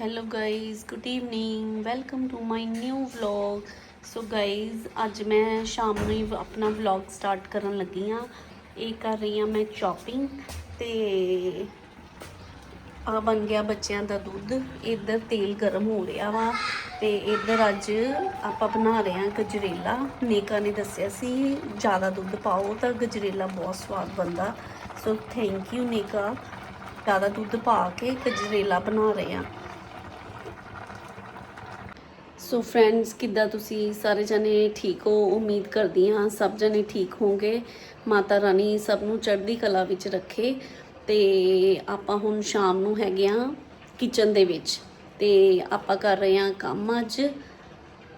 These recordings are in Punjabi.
Hello guys good evening welcome to my new vlog so guys ਅੱਜ ਮੈਂ ਸ਼ਾਮ ਨੂੰ ਹੀ ਆਪਣਾ ਵਲੌਗ ਸਟਾਰਟ ਕਰਨ ਲੱਗੀ ਆ ਇਹ ਕਰ ਰਹੀ ਆ ਮੈਂ ਚੌਪਿੰਗ ਤੇ ਆ ਬਣ ਗਿਆ ਬੱਚਿਆਂ ਦਾ ਦੁੱਧ। ਇੱਧਰ ਤੇਲ ਗਰਮ ਹੋ ਰਿਹਾ ਵਾ ਤੇ ਇੱਧਰ ਅੱਜ ਆਪਾਂ ਬਣਾ ਰਹੇ ਆ ਗਜਰੇਲਾ। ਨੇਕਾ ਨੇ ਦੱਸਿਆ ਸੀ, ਜ਼ਿਆਦਾ ਦੁੱਧ ਪਾਓ ਤਾਂ ਗਜਰੇਲਾ ਬਹੁਤ ਸਵਾਦ ਬਣਦਾ। ਸੋ ਥੈਂਕ ਯੂ ਨੇਕਾ। ਜ਼ਿਆਦਾ ਦੁੱਧ ਪਾ ਕੇ ਗਜਰੇਲਾ ਬਣਾ ਰਹੇ ਆ ਸੋ ਫਰੈਂਡਸ ਕਿੱਦਾਂ ਤੁਸੀਂ? ਸਾਰੇ ਜਣੇ ਠੀਕ ਹੋ? ਉਮੀਦ ਕਰਦੀ ਹਾਂ ਸਭ ਜਣੇ ਠੀਕ ਹੋਗੇ ਮਾਤਾ ਰਾਣੀ ਸਭ ਨੂੰ ਚੜ੍ਹਦੀ ਕਲਾ ਵਿੱਚ ਰੱਖੇ। ਤੇ ਆਪਾਂ ਹੁਣ ਸ਼ਾਮ ਨੂੰ ਹੈਗੇ ਆ ਕਿਚਨ ਦੇ ਵਿੱਚ। ਤੇ ਆਪਾਂ ਕਰ ਰਹੇ ਹਾਂ ਕੰਮ ਅੱਜ।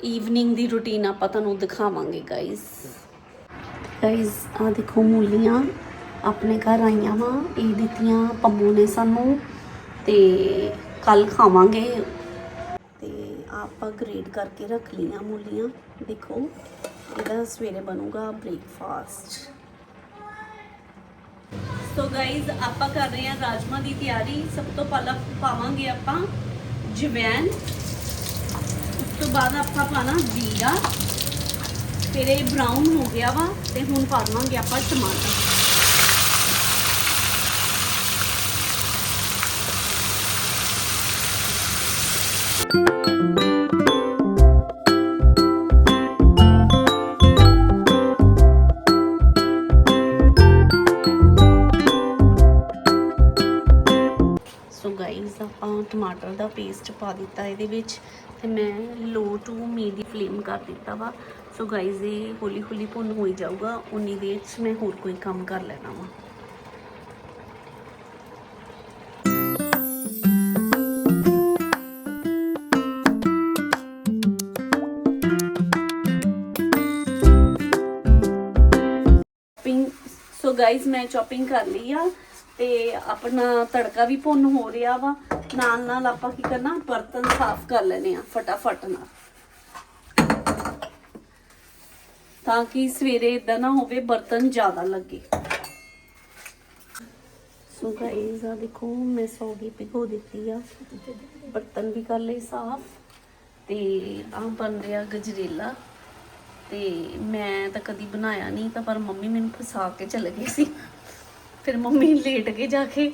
ਈਵਨਿੰਗ ਦੀ ਰੁਟੀਨ ਆਪਾਂ ਤੁਹਾਨੂੰ ਦਿਖਾਵਾਂਗੇ ਗਾਇਸ ਗਾਇਸ ਆ ਦੇਖੋ ਮੂਲੀਆਂ। ਆਪਣੇ ਘਰ ਆਈਆਂ ਵਾ। ਇਹ ਦਿੱਤੀਆਂ ਪੰਮੂ ਨੇ ਸਾਨੂੰ। ਤੇ ਕੱਲ ਖਾਵਾਂਗੇ। ਆਪਾਂ ਗ੍ਰੇਡ ਕਰਕੇ ਰੱਖ ਲਈਆਂ ਮੂਲੀਆਂ। ਦੇਖੋ, ਇਹਦਾ ਸਵੇਰੇ ਬਣੂਗਾ ਬ੍ਰੇਕਫਾਸਟ ਸੋ ਗਾਇਜ਼ ਆਪਾਂ ਕਰ ਰਹੇ ਹਾਂ ਰਾਜਮਾ ਦੀ ਤਿਆਰੀ। ਸਭ ਤੋਂ ਪਹਿਲਾਂ ਪਾਵਾਂਗੇ ਆਪਾਂ ਜਵੈਨ ਉਸ ਤੋਂ ਬਾਅਦ ਆਪਾਂ ਪਾਣਾ ਜੀਰਾ। ਫਿਰ ਇਹ ਬਰਾਊਨ ਹੋ ਗਿਆ ਵਾ ਤੇ ਹੁਣ ਪਾ ਦਵਾਂਗੇ ਆਪਾਂ ਟਮਾਟਰ। ਸੋ ਗਾਈਜ਼ ਆਪਾਂ ਟਮਾਟਰ ਦਾ ਪੇਸਟ ਪਾ ਦਿੱਤਾ ਇਹਦੇ ਵਿੱਚ ਤੇ ਮੈਂ ਲੋ ਟੂ ਮੀਡੀ ਫਲੇਮ ਕਰ ਦਿੱਤਾ ਵਾ। ਸੋ ਗਾਈਜ਼ ਇਹ ਹੌਲੀ ਹੌਲੀ ਭੁੰਨ ਹੋਈ ਜਾਊਗਾ। ਉਨੀ ਦੇਰ 'ਚ ਮੈਂ ਹੋਰ ਕੋਈ ਕੰਮ ਕਰ ਲੈਣਾ ਵਾ। ਸੋ ਮੈਂ ਚੌਪਿੰਗ ਕਰ ਲਈ ਆ ਤੇ ਆਪਣਾ ਤੜਕਾ ਵੀ ਭੁੰਨ ਹੋ ਰਿਹਾ ਵਾ। ਨਾਲ ਨਾਲ ਆਪਾਂ ਕੀ ਕਰਨਾ, ਬਰਤਨ ਸਾਫ਼ ਕਰ ਲੈਣੇ ਆ, ਫਟਾਫਟ ਨਾਲ। ਤਾਂ ਕਿ ਸਵੇਰੇ ਇਦਾਂ ਨਾ ਹੋਵੇ, ਬਰਤਨ ਜ਼ਿਆਦਾ ਲੱਗੇ। ਸੋ ਗਾਇਜ਼ ਆ ਦੇਖੋ, ਮੈਂ ਸੌਗੀ ਭਿਗੋ ਦਿੱਤੀ ਆ। ਬਰਤਨ ਵੀ ਕਰ ਲਈ ਸਾਫ਼ ਤੇ ਆ ਬਣ ਰਿਹਾ ਗਜਰੇਲਾ। ਤੇ ਮੈਂ ਤਾਂ ਕਦੀ ਬਣਾਇਆ ਨਹੀਂ ਤਾਂ ਪਰ ਮੰਮੀ ਮੈਨੂੰ ਫਸਾ ਕੇ ਚਲੇ ਗਈ ਸੀ। ਫਿਰ ਮੰਮੀ ਲੇਟ ਕੇ ਜਾ ਕੇ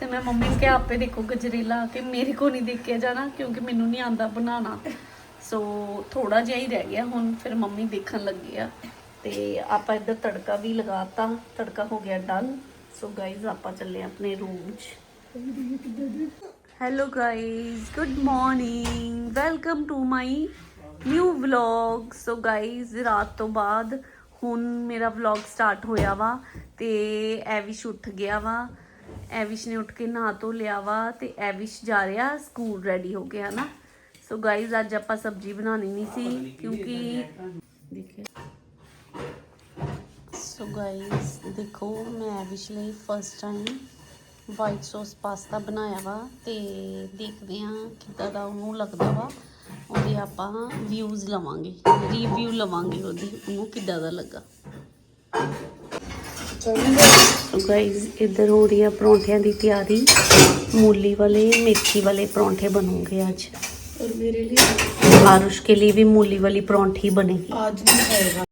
ਤੇ ਮੈਂ ਮੰਮੀ ਨੂੰ ਕਿਹਾ, ਆਪੇ ਦੇਖੋ ਗਜਰੇਲਾ ਕਿ ਮੇਰੇ ਕੋ ਨਹੀਂ ਦੇਖਿਆ ਜਾਣਾ ਕਿਉਂਕਿ ਮੈਨੂੰ ਨਹੀਂ ਆਂਦਾ ਬਣਾਉਣਾ। ਸੋ ਥੋੜਾ ਜਿਹਾ ਹੀ ਰਹਿ ਗਿਆ ਹੁਣ, ਫਿਰ ਮੰਮੀ ਦੇਖਣ ਲੱਗੇ ਆ ਤੇ ਆਪਾਂ ਇੱਧਰ ਤੜਕਾ ਵੀ ਲਗਾਤਾ ਤੜਕਾ ਹੋ ਗਿਆ ਡਨ। ਸੋ ਗਾਇਜ਼ ਆਪਾਂ ਚੱਲੇ ਆਪਣੇ ਰੂਮ 'ਚ। Hello guys good morning welcome to my new vlog so guys ਰਾਤ ਤੋਂ ਬਾਅਦ ਹੁਣ ਮੇਰਾ ਵਲੌਗ ਸਟਾਰਟ ਹੋਇਆ ਵਾ ਤੇ ਐਵਿਸ਼ ਉੱਠ ਗਿਆ ਵਾ। ਐਵਿਸ਼ ਨੇ ਉੱਠ ਕੇ ਨਹਾ ਧੋ ਲਿਆ ਵਾ ਤੇ ਐਵਿਸ਼ ਜਾ ਰਿਹਾ ਸਕੂਲ ਰੈਡੀ ਹੋ ਗਿਆ ਨਾ ਸੋ ਗਾਇਜ਼ ਅੱਜ ਆਪਾਂ ਸਬਜ਼ੀ ਬਣਾਉਣੀ ਨਹੀਂ ਸੀ ਕਿਉਂਕਿ ਸੋ ਗਾਇਜ਼ ਦੇਖੋ ਮੈਂ ਐਵਿਸ਼ ਲਈ first time white sauce pasta ਬਣਾਇਆ ਵਾ ਤੇ ਦੇਖਦੇ ਹਾਂ ਕਿੱਦਾਂ ਦਾ ਉਹਨੂੰ ਲੱਗਦਾ ਵਾ। ਉਹਦੇ ਆਪਾਂ ਵਿਊਜ਼ ਲਵਾਂਗੇ ਰਿਵਿਊ ਲਵਾਂਗੇ ਉਹਦੀ ਉਹਨੂੰ ਕਿੱਦਾਂ ਦਾ ਲੱਗਾ ਸੋ ਗਾਇਜ਼ ਇੱਧਰ ਹੋ ਰਹੀ ਆ ਪਰੌਂਠਿਆਂ ਦੀ ਤਿਆਰੀ ਮੂਲੀ ਵਾਲੇ ਮੇਥੀ ਵਾਲੇ ਪਰੌਂਠੇ ਬਣੂਗੇ ਅੱਜ और मेरे लिए आरुष के लिए भी मूली वाली परांठी बनेगी आज नहीं खाएगा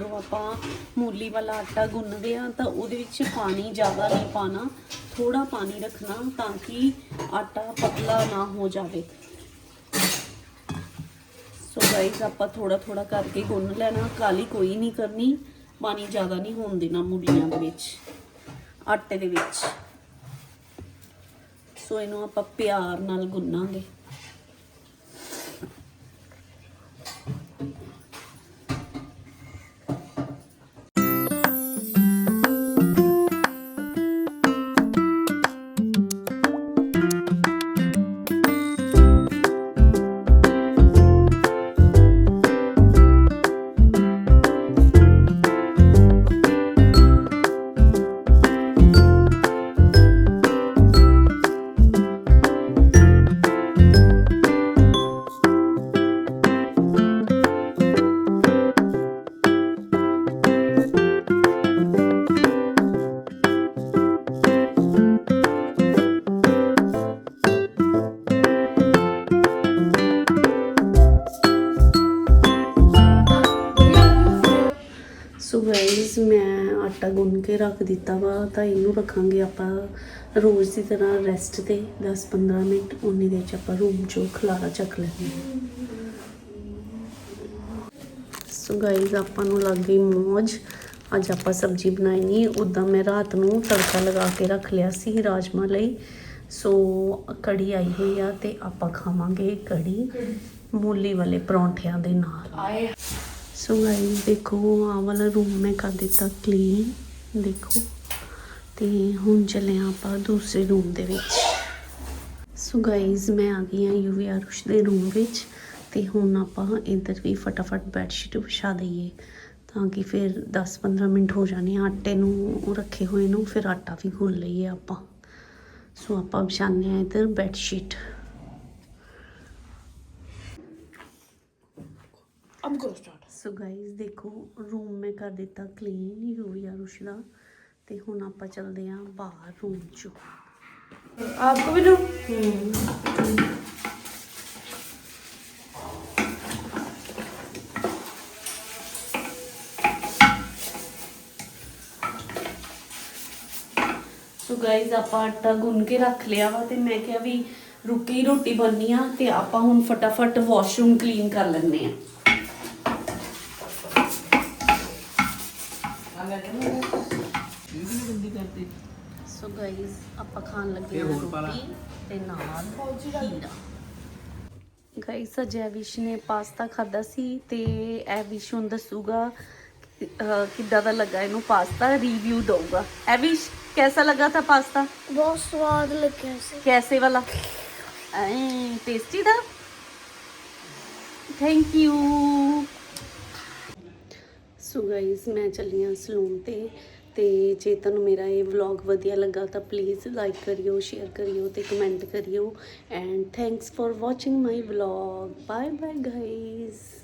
ਜਦੋਂ ਆਪਾਂ ਮੂਲੀ ਵਾਲਾ ਆਟਾ ਗੁੰਨਦੇ ਆ ਤਾਂ ਉਹਦੇ ਵਿੱਚ ਪਾਣੀ ਜ਼ਿਆਦਾ ਨਹੀਂ ਪਾਣਾ ਥੋੜਾ ਪਾਣੀ ਰੱਖਣਾ ਤਾਂ ਕਿ ਆਟਾ ਪਤਲਾ ਨਾ ਹੋ ਜਾਵੇ। ਸੋ ਗਾਇਜ਼ ਆਪਾਂ ਥੋੜਾ ਥੋੜਾ ਕਰਕੇ ਗੁੰਨ ਲੈਣਾ ਕਾਲੀ ਕੋਈ ਨਹੀਂ ਕਰਨੀ, ਪਾਣੀ ਜ਼ਿਆਦਾ ਨਹੀਂ ਹੋਣ ਦੇਣਾ ਮੂਲੀਆਂ ਦੇ ਵਿੱਚ, ਆਟੇ ਦੇ ਵਿੱਚ। ਸੋ ਇਹਨੂੰ ਆਪਾਂ ਪਿਆਰ ਨਾਲ ਗੁੰਨਾਂਗੇ। ਰੱਖ ਦਿੱਤਾ ਵਾ ਤਾਂ ਇਹਨੂੰ ਰੱਖਾਂਗੇ ਆਪਾਂ ਰੋਜ਼ ਦੀ ਤਰ੍ਹਾਂ ਰੈਸਟ ਤੇ 10-15 ਮਿੰਟ ਉਨੀ ਦੇਰ ਚ ਆਪਾਂ ਰੂਮ ਚੋਂ ਖਲਾਰਾ ਚੱਕ ਲੈਂਦੇ ਸੋ ਗਾਇਸ ਆਪਾਂ ਨੂੰ ਲੱਗ ਗਈ ਮੌਜ। ਅੱਜ ਆਪਾਂ ਸਬਜ਼ੀ ਬਣਾਈ ਨਹੀਂ ਉਦਾਂ ਮੈਂ ਰਾਤ ਨੂੰ ਤੜਕਾ ਲਗਾ ਕੇ ਰੱਖ ਲਿਆ ਸੀ ਰਾਜਮਾ ਲਈ। ਸੋ ਕੜੀ ਆਈ ਹੋਈ ਆ ਤੇ ਆਪਾਂ ਖਾਵਾਂਗੇ ਕੜੀ ਮੂਲੀ ਵਾਲੇ ਪਰੌਂਠਿਆਂ ਦੇ ਨਾਲ। ਸੋ ਗਾਇਸ ਦੇਖੋ ਆਹ ਵਾਲਾ ਰੂਮ ਮੈਂ ਕਰ ਦਿੱਤਾ ਕਲੀਨ ਦੇਖੋ। ਤੇ ਹੁਣ ਚੱਲੇ ਹਾਂ ਆਪਾਂ ਦੂਸਰੇ ਰੂਮ ਦੇ ਵਿੱਚ। ਸੋ ਗਾਇਸ ਮੈਂ ਆ ਗਈ ਹਾਂ ਯੂਵੀ ਆਰੁਸ਼ ਦੇ ਰੂਮ ਵਿੱਚ। ਤੇ ਹੁਣ ਆਪਾਂ ਇੱਧਰ ਵੀ ਫਟਾਫਟ ਬੈੱਡਸ਼ੀਟ ਵਿਛਾ ਦਈਏ। ਤਾਂ ਕਿ ਫਿਰ 10-15 ਮਿੰਟ ਹੋ ਜਾਣੇ ਆਟੇ ਨੂੰ ਰੱਖੇ ਹੋਏ ਨੂੰ, ਫਿਰ ਆਟਾ ਵੀ ਗੁੰਨ ਲਈਏ ਆਪਾਂ। ਸੋ ਆਪਾਂ ਵਿਛਾਉਂਦੇ ਹਾਂ ਇੱਧਰ ਬੈੱਡ ਸ਼ੀਟ ਅਬ ਕਰੋ ਸੋ ਗਾਇਸ ਦੇਖੋ ਰੂਮ ਮੈਂ ਕਰ ਦਿੱਤਾ ਕਲੀਨ ਹੀ ਯੂਵੀ ਆਰੁਸ਼ ਦਾ ਤੇ ਹੁਣ ਆਪਾਂ ਚੱਲਦੇ ਹਾਂ ਬਾਹਰ ਰੂਮ ਚੋਂ। ਆਪਕੋ ਵੀ ਦੋ ਸੋ ਗਾਇਜ਼ ਆਪਾਂ ਆਟਾ ਗੁੰਨ ਕੇ ਰੱਖ ਲਿਆ ਵਾ ਤੇ ਮੈਂ ਕਿਹਾ ਵੀ ਰੁਕ ਕੇ ਰੋਟੀ ਬਣਨੀ ਆ ਤੇ ਆਪਾਂ ਹੁਣ ਫਟਾਫਟ ਵਾਸ਼ਰੂਮ ਕਲੀਨ ਕਰ ਲੈਂਦੇ ਆ ਸੋ ਗਾਇਸ ਆਪਾਂ ਖਾਣ ਨੇ ਪਾਸਤਾ ਖਾਦਾ ਸੀ ਤੇ ਐਵਿਸ਼ ਹੁਣ ਦੱਸੂਗਾ ਕਿੱਦਾਂ ਦਾ ਲੱਗਾ ਇਹਨੂੰ ਪਾਸਤਾ ਰਿਵਿਊ ਦਊਗਾ। ਐਵਿਸ਼ ਕਿਹਦਾ ਲੱਗਾ ਤਾਂ ਪਾਸਤਾ? ਬਹੁਤ ਸਵਾਦ ਲੱਗਿਆ ਸੀ। ਕੈਸੇ ਵਾਲਾ? ਐ ਟੇਸਟੀ ਦਾ? ਥੈਂਕ ਯੂ ਸੋ ਗਾਇਸ ਮੈਂ ਚੱਲੀ ਹਾਂ ਸਲੂਨ ਤੇ ਤੇ ਜੇ ਤੁਹਾਨੂੰ ਮੇਰਾ ਇਹ ਵਲੌਗ ਵਧੀਆ ਲੱਗਾ ਤਾਂ ਪਲੀਜ਼ ਲਾਈਕ ਕਰਿਓ ਸ਼ੇਅਰ ਕਰਿਓ ਤੇ ਕਮੈਂਟ ਕਰਿਓ and thanks for watching my vlog bye bye guys